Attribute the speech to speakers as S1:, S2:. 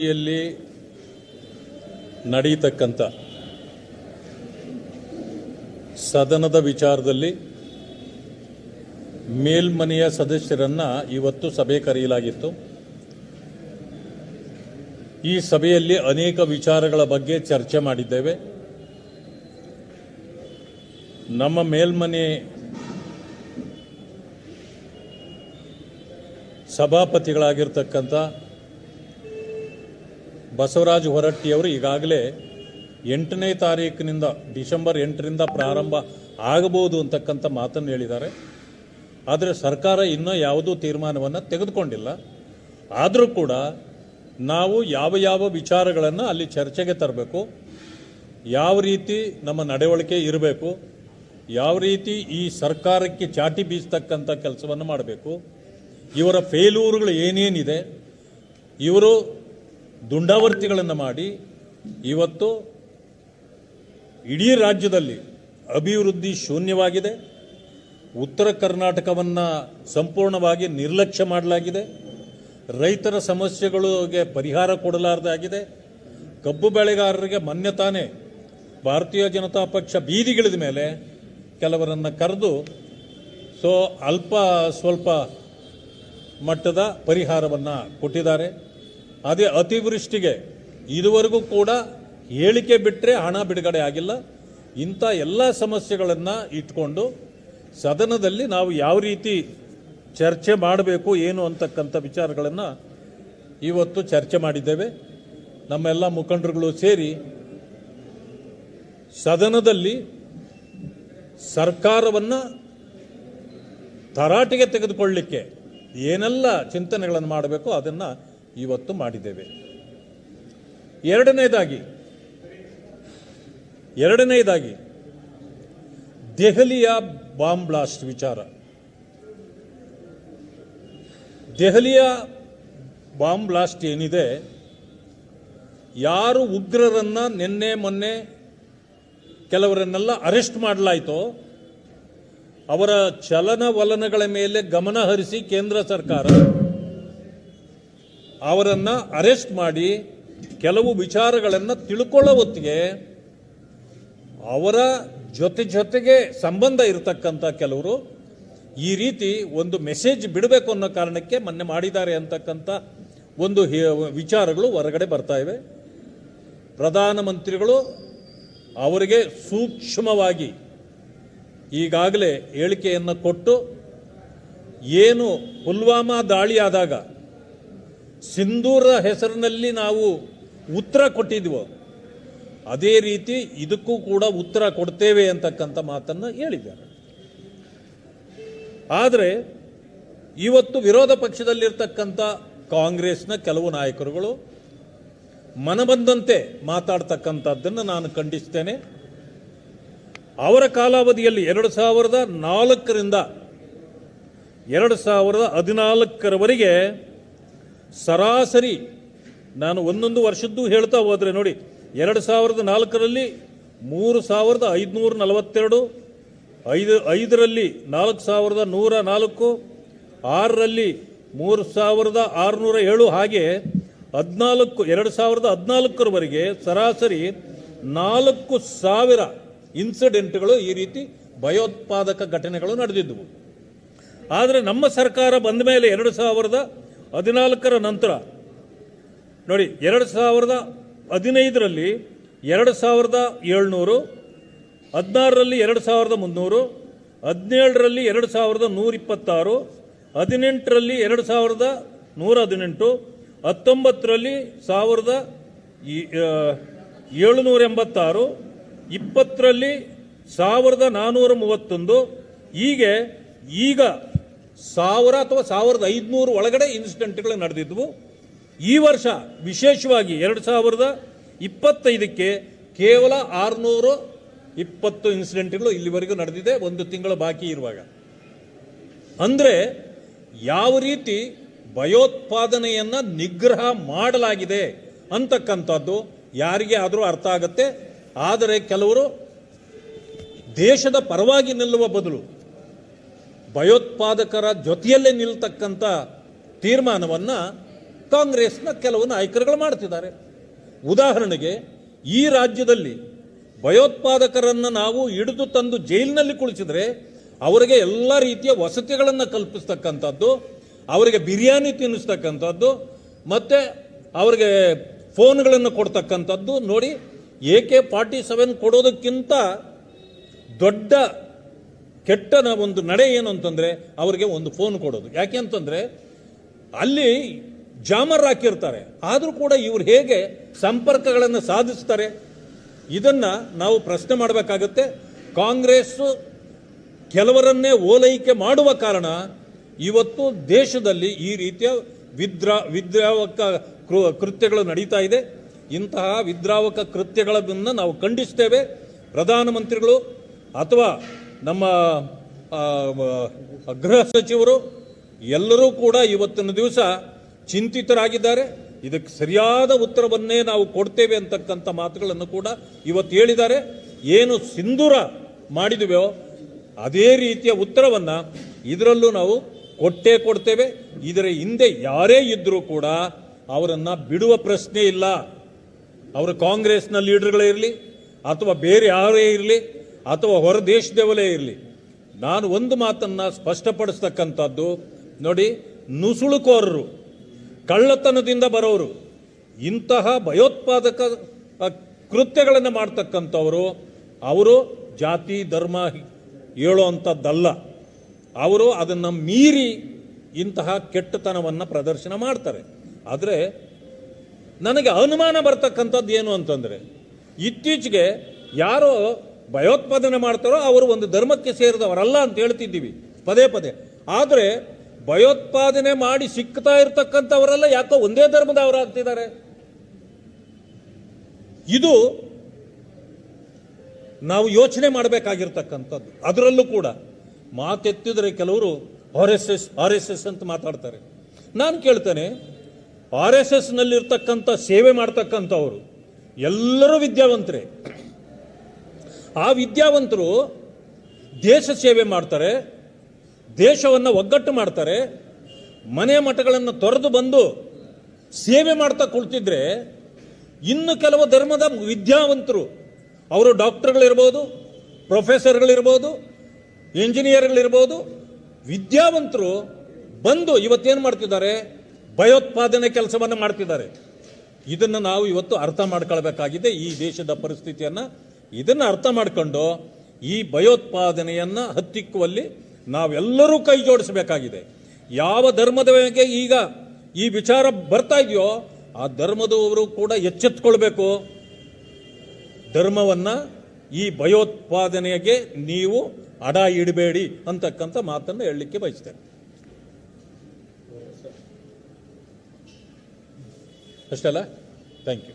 S1: ಯಲ್ಲಿ ನಡೆಯತಕ್ಕಂಥ ಸದನದ ವಿಚಾರದಲ್ಲಿ ಮೇಲ್ಮನೆಯ ಸದಸ್ಯರನ್ನ ಇವತ್ತು ಸಭೆ ಕರೆಯಲಾಗಿತ್ತು. ಈ ಸಭೆಯಲ್ಲಿ ಅನೇಕ ವಿಚಾರಗಳ ಬಗ್ಗೆ ಚರ್ಚೆ ಮಾಡಿದ್ದೇವೆ. ನಮ್ಮ ಮೇಲ್ಮನೆ ಸಭಾಪತಿಗಳಾಗಿರ್ತಕ್ಕಂಥ ಬಸವರಾಜ ಹೊರಟ್ಟಿಯವರು ಈಗಾಗಲೇ ಎಂಟನೇ ತಾರೀಕಿನಿಂದ ಡಿಸೆಂಬರ್ ಎಂಟರಿಂದ ಪ್ರಾರಂಭ ಆಗಬಹುದು ಅಂತಕ್ಕಂಥ ಮಾತನ್ನು ಹೇಳಿದ್ದಾರೆ. ಆದರೆ ಸರ್ಕಾರ ಇನ್ನೂ ಯಾವುದೂ ತೀರ್ಮಾನವನ್ನು ತೆಗೆದುಕೊಂಡಿಲ್ಲ. ಆದರೂ ಕೂಡ ನಾವು ಯಾವ ಯಾವ ವಿಚಾರಗಳನ್ನು ಅಲ್ಲಿ ಚರ್ಚೆಗೆ ತರಬೇಕು, ಯಾವ ರೀತಿ ನಮ್ಮ ನಡವಳಿಕೆ ಇರಬೇಕು, ಯಾವ ರೀತಿ ಈ ಸರ್ಕಾರಕ್ಕೆ ಚಾಟಿ ಬೀಸ್ತಕ್ಕಂಥ ಕೆಲಸವನ್ನು ಮಾಡಬೇಕು, ಇವರ ಫೇಲೂರುಗಳು ಏನೇನಿದೆ, ಇವರು ದುಂಡಾವರ್ತಿಗಳನ್ನು ಮಾಡಿ ಇವತ್ತು ಇಡೀ ರಾಜ್ಯದಲ್ಲಿ ಅಭಿವೃದ್ಧಿ ಶೂನ್ಯವಾಗಿದೆ. ಉತ್ತರ ಕರ್ನಾಟಕವನ್ನು ಸಂಪೂರ್ಣವಾಗಿ ನಿರ್ಲಕ್ಷ್ಯ ಮಾಡಲಾಗಿದೆ. ರೈತರ ಸಮಸ್ಯೆಗಳಿಗೆ ಪರಿಹಾರ ಕೊಡಲಾರದಾಗಿದೆ. ಕಬ್ಬು ಬೆಳೆಗಾರರಿಗೆ ಮೊನ್ನೆ ತಾನೇ ಭಾರತೀಯ ಜನತಾ ಪಕ್ಷ ಬೀದಿಗಿಳಿದ ಮೇಲೆ ಕೆಲವರನ್ನು ಕರೆದು, ಸೊ, ಅಲ್ಪ ಸ್ವಲ್ಪ ಮಟ್ಟದ ಪರಿಹಾರವನ್ನು ಕೊಟ್ಟಿದ್ದಾರೆ. ಅದೇ ಅತಿವೃಷ್ಟಿಗೆ ಇದುವರೆಗೂ ಕೂಡ ಹೇಳಿಕೆ ಬಿಟ್ಟರೆ ಹಣ ಬಿಡುಗಡೆ ಆಗಿಲ್ಲ. ಇಂಥ ಎಲ್ಲ ಸಮಸ್ಯೆಗಳನ್ನು ಇಟ್ಕೊಂಡು ಸದನದಲ್ಲಿ ನಾವು ಯಾವ ರೀತಿ ಚರ್ಚೆ ಮಾಡಬೇಕು, ಏನು ಅಂತಕ್ಕಂಥ ವಿಚಾರಗಳನ್ನು ಇವತ್ತು ಚರ್ಚೆ ಮಾಡಿದ್ದೇವೆ. ನಮ್ಮೆಲ್ಲ ಮುಖಂಡರುಗಳು ಸೇರಿ ಸದನದಲ್ಲಿ ಸರ್ಕಾರವನ್ನು ತರಾಟೆಗೆ ತೆಗೆದುಕೊಳ್ಳಲಿಕ್ಕೆ ಏನೆಲ್ಲ ಚಿಂತನೆಗಳನ್ನು ಮಾಡಬೇಕು ಅದನ್ನು ಇವತ್ತು ಮಾಡಿದ್ದೇವೆ. ಎರಡನೇದಾಗಿ ಎರಡನೇದಾಗಿ, ದೆಹಲಿಯ ಬಾಂಬ್ ಬ್ಲಾಸ್ಟ್ ವಿಚಾರ. ದೆಹಲಿಯ ಬಾಂಬ್ ಬ್ಲಾಸ್ಟ್ ಏನಿದೆ, ಯಾರು ಉಗ್ರರನ್ನ ನಿನ್ನೆ ಮೊನ್ನೆ ಕೆಲವರನ್ನೆಲ್ಲ ಅರೆಸ್ಟ್ ಮಾಡಲಾಯಿತೋ, ಅವರ ಚಲನವಲನಗಳ ಮೇಲೆ ಗಮನ ಹರಿಸಿ ಕೇಂದ್ರ ಸರ್ಕಾರ ಅವರನ್ನ ಅರೆಸ್ಟ್ ಮಾಡಿ ಕೆಲವು ವಿಚಾರಗಳನ್ನು ತಿಳ್ಕೊಳ್ಳೋ ಹೊತ್ತಿಗೆ ಅವರ ಜೊತೆ ಜೊತೆಗೆ ಸಂಬಂಧ ಇರತಕ್ಕಂಥ ಕೆಲವರು ಈ ರೀತಿ ಒಂದು ಮೆಸೇಜ್ ಬಿಡಬೇಕು ಅನ್ನೋ ಕಾರಣಕ್ಕೆ ಮೊನ್ನೆ ಮಾಡಿದ್ದಾರೆ ಅಂತಕ್ಕಂಥ ಒಂದು ವಿಚಾರಗಳು ಹೊರಗಡೆ ಬರ್ತಾ ಇವೆ. ಪ್ರಧಾನಮಂತ್ರಿಗಳು ಅವರಿಗೆ ಸೂಕ್ಷ್ಮವಾಗಿ ಈಗಾಗಲೇ ಹೇಳಿಕೆಯನ್ನು ಕೊಟ್ಟು ಏನು ಪುಲ್ವಾಮಾ ದಾಳಿ ಆದಾಗ ಸಿಂಧೂರ ಹೆಸರಿನಲ್ಲಿ ನಾವು ಉತ್ತರ ಕೊಟ್ಟಿದ್ವು, ಅದೇ ರೀತಿ ಇದಕ್ಕೂ ಕೂಡ ಉತ್ತರ ಕೊಡ್ತೇವೆ ಅಂತಕ್ಕಂಥ ಮಾತನ್ನು ಹೇಳಿದ್ದಾರೆ. ಆದರೆ ಇವತ್ತು ವಿರೋಧ ಪಕ್ಷದಲ್ಲಿರ್ತಕ್ಕಂಥ ಕಾಂಗ್ರೆಸ್ನ ಕೆಲವು ನಾಯಕರುಗಳು ಮನಬಂದಂತೆ ಮಾತಾಡ್ತಕ್ಕಂಥದ್ದನ್ನು ನಾನು ಖಂಡಿಸ್ತೇನೆ. ಅವರ ಕಾಲಾವಧಿಯಲ್ಲಿ ಎರಡು ಸಾವಿರದ ನಾಲ್ಕರಿಂದ ಎರಡು ಸಾವಿರದ ಹದಿನಾಲ್ಕರವರೆಗೆ ಸರಾಸರಿ ನಾನು ಒಂದೊಂದು ವರ್ಷದ್ದು ಹೇಳ್ತಾ ಹೋದರೆ ನೋಡಿ, ಎರಡು ಸಾವಿರದ ನಾಲ್ಕರಲ್ಲಿ ಮೂರು ಸಾವಿರದ ಐದುನೂರ ನಲವತ್ತೆರಡು, ಐದು, ಐದರಲ್ಲಿ ನಾಲ್ಕು ಸಾವಿರದ ನೂರ ನಾಲ್ಕು, ಆರರಲ್ಲಿ ಮೂರು ಸಾವಿರದ ಆರುನೂರ ಏಳು. ಹಾಗೆ ಹದಿನಾಲ್ಕು, ಎರಡು ಸಾವಿರದ ಹದಿನಾಲ್ಕರವರೆಗೆ ಸರಾಸರಿ ನಾಲ್ಕು ಸಾವಿರ ಇನ್ಸಿಡೆಂಟ್ಗಳು ಈ ರೀತಿ ಭಯೋತ್ಪಾದಕ ಘಟನೆಗಳು ನಡೆದಿದ್ದವು. ಆದರೆ ನಮ್ಮ ಸರ್ಕಾರ ಬಂದ ಮೇಲೆ ಎರಡು ಸಾವಿರದ ಹದಿನಾಲ್ಕರ ನಂತರ. ನೋಡಿ, ಎರಡು ಸಾವಿರದ ಹದಿನೈದರಲ್ಲಿ ಎರಡು ಸಾವಿರದ ಏಳ್ನೂರು, ಹದಿನಾರರಲ್ಲಿ ಎರಡು ಸಾವಿರದ ಮುನ್ನೂರು, ಹದಿನೇಳರಲ್ಲಿ ಎರಡು ಸಾವಿರದ ನೂರಿಪ್ಪತ್ತಾರು, ಹದಿನೆಂಟರಲ್ಲಿ ಎರಡು ಸಾವಿರದ ನೂರ ಹದಿನೆಂಟು ಹತ್ತೊಂಬತ್ತರಲ್ಲಿ ಸಾವಿರದ ಏಳುನೂರ ಎಂಬತ್ತಾರು ಇಪ್ಪತ್ತರಲ್ಲಿ ಸಾವಿರದ ನಾನ್ನೂರ ಮೂವತ್ತೊಂದು. ಹೀಗೆ ಈಗ ಸಾವಿರ ಅಥವಾ ಸಾವಿರದ ಐದುನೂರು ಒಳಗಡೆ ಇನ್ಸಿಡೆಂಟ್ಗಳು ನಡೆದಿದ್ವು. ಈ ವರ್ಷ ವಿಶೇಷವಾಗಿ ಎರಡು ಸಾವಿರದ ಇಪ್ಪತ್ತೈದಕ್ಕೆ ಕೇವಲ ಆರುನೂರು ಇಪ್ಪತ್ತು ಇನ್ಸಿಡೆಂಟ್ಗಳು ಇಲ್ಲಿವರೆಗೂ ನಡೆದಿದೆ, ಒಂದು ತಿಂಗಳು ಬಾಕಿ ಇರುವಾಗ. ಅಂದರೆ ಯಾವ ರೀತಿ ಭಯೋತ್ಪಾದನೆಯನ್ನು ನಿಗ್ರಹ ಮಾಡಲಾಗಿದೆ ಅಂತಕ್ಕಂಥದ್ದು ಯಾರಿಗೆ ಆದರೂ ಅರ್ಥ ಆಗುತ್ತೆ. ಆದರೆ ಕೆಲವರು ದೇಶದ ಪರವಾಗಿ ನಿಲ್ಲುವ ಬದಲು ಭಯೋತ್ಪಾದಕರ ಜೊತೆಯಲ್ಲೇ ನಿಲ್ತಕ್ಕಂಥ ತೀರ್ಮಾನವನ್ನು ಕಾಂಗ್ರೆಸ್ನ ಕೆಲವು ನಾಯಕರುಗಳು ಮಾಡ್ತಿದ್ದಾರೆ. ಉದಾಹರಣೆಗೆ, ಈ ರಾಜ್ಯದಲ್ಲಿ ಭಯೋತ್ಪಾದಕರನ್ನು ನಾವು ಹಿಡಿದು ತಂದು ಜೈಲಿನಲ್ಲಿ ಕುಳಿಸಿದರೆ ಅವರಿಗೆ ಎಲ್ಲ ರೀತಿಯ ವಸತಿಗಳನ್ನು ಕಲ್ಪಿಸ್ತಕ್ಕಂಥದ್ದು, ಅವರಿಗೆ ಬಿರಿಯಾನಿ ತಿನ್ನಿಸ್ತಕ್ಕಂಥದ್ದು, ಮತ್ತೆ ಅವರಿಗೆ ಫೋನ್ಗಳನ್ನು ಕೊಡ್ತಕ್ಕಂಥದ್ದು ನೋಡಿ ಎ ಕೆ ಫಾರ್ಟಿ ಸೆವೆನ್ ಕೊಡೋದಕ್ಕಿಂತ ದೊಡ್ಡ ಕೆಟ್ಟನ ಒಂದು ನಡೆ ಏನು ಅಂತಂದರೆ ಅವರಿಗೆ ಒಂದು ಫೋನ್ ಕೊಡೋದು. ಯಾಕೆ ಅಂತಂದರೆ ಅಲ್ಲಿ ಜಾಮರ್ ಹಾಕಿರ್ತಾರೆ. ಆದರೂ ಕೂಡ ಇವರು ಹೇಗೆ ಸಂಪರ್ಕಗಳನ್ನು ಸಾಧಿಸ್ತಾರೆ? ಇದನ್ನು ನಾವು ಪ್ರಶ್ನೆ ಮಾಡಬೇಕಾಗತ್ತೆ. ಕಾಂಗ್ರೆಸ್ ಕೆಲವರನ್ನೇ ಓಲೈಕೆ ಮಾಡುವ ಕಾರಣ ಇವತ್ತು ದೇಶದಲ್ಲಿ ಈ ರೀತಿಯ ವಿದ್ರಾ, ವಿದ್ರಾವಕ ಕೃತ್ಯಗಳು ನಡೀತಾ ಇದೆ. ಇಂತಹ ವಿದ್ರಾವಕ ಕೃತ್ಯಗಳನ್ನು ನಾವು ಖಂಡಿಸ್ತೇವೆ. ಪ್ರಧಾನಮಂತ್ರಿಗಳು ಅಥವಾ ನಮ್ಮ ಗೃಹ ಸಚಿವರು ಎಲ್ಲರೂ ಕೂಡ ಇವತ್ತಿನ ದಿವಸ ಚಿಂತಿತರಾಗಿದ್ದಾರೆ. ಇದಕ್ಕೆ ಸರಿಯಾದ ಉತ್ತರವನ್ನೇ ನಾವು ಕೊಡ್ತೇವೆ ಅಂತಕ್ಕಂಥ ಮಾತುಗಳನ್ನು ಕೂಡ ಇವತ್ತು ಹೇಳಿದ್ದಾರೆ. ಏನು ಸಿಂಧೂರ ಮಾಡಿದುವೋ ಅದೇ ರೀತಿಯ ಉತ್ತರವನ್ನು ಇದರಲ್ಲೂ ನಾವು ಕೊಟ್ಟೇ ಕೊಡ್ತೇವೆ. ಇದರ ಹಿಂದೆ ಯಾರೇ ಇದ್ದರೂ ಕೂಡ ಅವರನ್ನು ಬಿಡುವ ಪ್ರಶ್ನೆ ಇಲ್ಲ. ಅವರು ಕಾಂಗ್ರೆಸ್ನ ಲೀಡರ್ಗಳೇ ಇರಲಿ ಅಥವಾ ಬೇರೆ ಯಾರೇ ಇರಲಿ ಅಥವಾ ಹೊರ ದೇಶದವಲೇ ಇರಲಿ. ನಾನು ಒಂದು ಮಾತನ್ನು ಸ್ಪಷ್ಟಪಡಿಸ್ತಕ್ಕಂಥದ್ದು, ನೋಡಿ, ನುಸುಳುಕೋರರು, ಕಳ್ಳತನದಿಂದ ಬರೋರು, ಇಂತಹ ಭಯೋತ್ಪಾದಕ ಕೃತ್ಯಗಳನ್ನು ಮಾಡ್ತಕ್ಕಂಥವರು, ಅವರು ಜಾತಿ, ಧರ್ಮ ಹೇಳುವಂಥದ್ದಲ್ಲ ಅವರು ಅದನ್ನು ಮೀರಿ ಇಂತಹ ಕೆಟ್ಟತನವನ್ನು ಪ್ರದರ್ಶನ ಮಾಡ್ತಾರೆ. ಆದರೆ, ನನಗೆ ಅನುಮಾನ ಬರ್ತಕ್ಕಂಥದ್ದು ಏನು ಅಂತಂದರೆ, ಇತ್ತೀಚೆಗೆ ಯಾರೋ ಭಯೋತ್ಪಾದನೆ ಮಾಡ್ತಾರೋ ಅವರು ಒಂದು ಧರ್ಮಕ್ಕೆ ಸೇರಿದವರಲ್ಲ ಅಂತ ಹೇಳ್ತಿದ್ದೀವಿ. ಪದೇ ಪದೇ. ಆದರೆ ಭಯೋತ್ಪಾದನೆ ಮಾಡಿ ಸಿಕ್ತಾ ಇರ್ತಕ್ಕಂಥವರೆಲ್ಲ ಯಾಕೋ ಒಂದೇ ಧರ್ಮದವರಾಗ್ತಿದ್ದಾರೆ ಇದು ನಾವು ಯೋಚನೆ ಮಾಡಬೇಕಾಗಿರ್ತಕ್ಕಂಥದ್ದು. ಅದರಲ್ಲೂ ಕೂಡ ಮಾತೆತ್ತಿದ್ರೆ ಕೆಲವರು R S S, R S S ಅಂತ ಮಾತಾಡ್ತಾರೆ. ನಾನು ಕೇಳ್ತೇನೆ, ಆರ್ ಎಸ್ ಎಸ್ನಲ್ಲಿರ್ತಕ್ಕಂಥ ಸೇವೆ ಮಾಡ್ತಕ್ಕಂಥವರು ಎಲ್ಲರೂ ವಿದ್ಯಾವಂತರೇ. ಆ ವಿದ್ಯಾವಂತರು ದೇಶ ಸೇವೆ ಮಾಡ್ತಾರೆ, ದೇಶವನ್ನು ಒಗ್ಗಟ್ಟು ಮಾಡ್ತಾರೆ, ಮನೆ ಮಠಗಳನ್ನು ತೊರೆದು ಬಂದು ಸೇವೆ ಮಾಡ್ತಾ ಕುಳಿತಿದ್ರೆ ಇನ್ನು ಕೆಲವು ಧರ್ಮದ ವಿದ್ಯಾವಂತರು, ಅವರು ಡಾಕ್ಟರ್ಗಳಿರ್ಬೋದು, ಪ್ರೊಫೆಸರ್ಗಳಿರ್ಬೋದು ಇಂಜಿನಿಯರ್ಗಳಿರ್ಬೋದು ವಿದ್ಯಾವಂತರು ಬಂದು ಇವತ್ತೇನು ಮಾಡ್ತಿದ್ದಾರೆ? ಭಯೋತ್ಪಾದನೆ ಕೆಲಸವನ್ನು ಮಾಡ್ತಿದ್ದಾರೆ. ಇದನ್ನು ನಾವು ಇವತ್ತು ಅರ್ಥ ಮಾಡ್ಕೊಳ್ಬೇಕಾಗಿದೆ ಈ ದೇಶದ ಪರಿಸ್ಥಿತಿಯನ್ನು. ಇದನ್ನು ಅರ್ಥ ಮಾಡಿಕೊಂಡು ಈ ಭಯೋತ್ಪಾದನೆಯನ್ನು ಹತ್ತಿಕ್ಕುವಲ್ಲಿ ನಾವೆಲ್ಲರೂ ಕೈ ಜೋಡಿಸಬೇಕಾಗಿದೆ. ಯಾವ ಧರ್ಮದ ಬಗ್ಗೆ ಈಗ ಈ ವಿಚಾರ ಬರ್ತಾ ಇದೆಯೋ ಆ ಧರ್ಮದವರು ಕೂಡ ಎಚ್ಚೆತ್ಕೊಳ್ಬೇಕು. ಧರ್ಮವನ್ನು ಈ ಭಯೋತ್ಪಾದನೆಗೆ ನೀವು ಅಡ ಇಡಬೇಡಿ ಅಂತಕ್ಕಂಥ ಮಾತನ್ನು ಹೇಳಲಿಕ್ಕೆ ಬಯಸ್ತೇನೆ. ಅಷ್ಟಲ್ಲ ಥ್ಯಾಂಕ್ ಯು